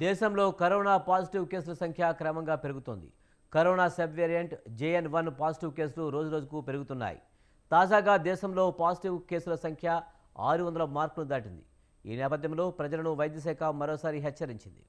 దేశంలో corona positive కేసుల సంఖ్య క్రమంగా పెరుగుతోంది. Corona sub variant JN one positive కేసులు రోజురోజుకు పెరుగుతున్నాయి. తాజాగా దేశంలో పాజిటివ్ కేసుల సంఖ్య ఆరు వందల మార్కులు దాటింది. ఈ నేపథ్యంలో ప్రజలను వైద్యశాఖ మరోసారి హెచ్చరించింది.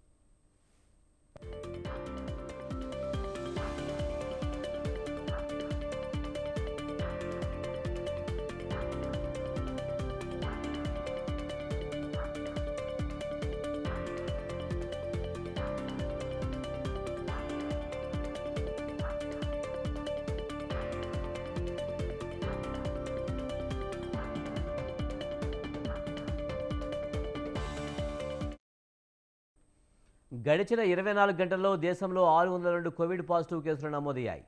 గడిచిన ఇరవై నాలుగు గంటల్లో దేశంలో ఆరు వందల రెండు కోవిడ్ పాజిటివ్ కేసులు నమోదయ్యాయి.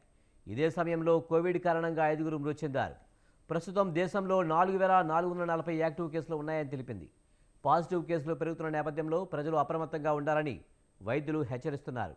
ఇదే సమయంలో కోవిడ్ కారణంగా ఐదుగురు మృతి చెందారు. ప్రస్తుతం దేశంలో నాలుగు వేల నాలుగు వందల నలభై యాక్టివ్ కేసులు ఉన్నాయని తెలిపింది. పాజిటివ్ కేసులు పెరుగుతున్న నేపథ్యంలో ప్రజలు అప్రమత్తంగా ఉండాలని వైద్యులు హెచ్చరిస్తున్నారు.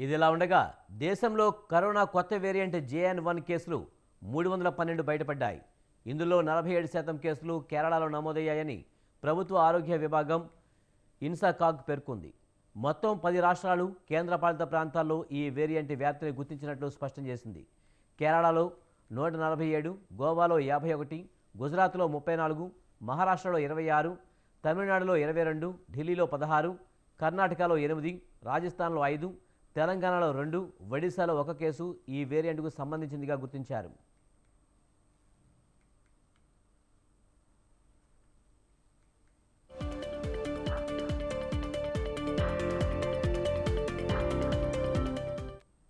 ఇదిలా ఉండగా దేశంలో కరోనా కొత్త వేరియంట్ జేఎన్ వన్ కేసులు మూడు వందల పన్నెండు బయటపడ్డాయి. ఇందులో నలభై ఏడు శాతం కేసులు కేరళలో నమోదయ్యాయని ప్రభుత్వ ఆరోగ్య విభాగం ఇన్సాకాగ్ పేర్కొంది. మొత్తం పది రాష్ట్రాలు కేంద్రపాలిత ప్రాంతాల్లో ఈ వేరియంట్ వ్యాప్తిని గుర్తించినట్లు స్పష్టం చేసింది. కేరళలో నూట నలభై ఏడు గోవాలో యాభై ఒకటి గుజరాత్లో ముప్పై నాలుగు మహారాష్ట్రలో ఇరవై ఆరు తమిళనాడులో ఇరవై రెండు ఢిల్లీలో పదహారు కర్ణాటకలో ఎనిమిది రాజస్థాన్లో ఐదు తెలంగాణలో రెండు ఒడిశాలో ఒక కేసు ఈ వేరియంట్కు సంబంధించిందిగా గుర్తించారు.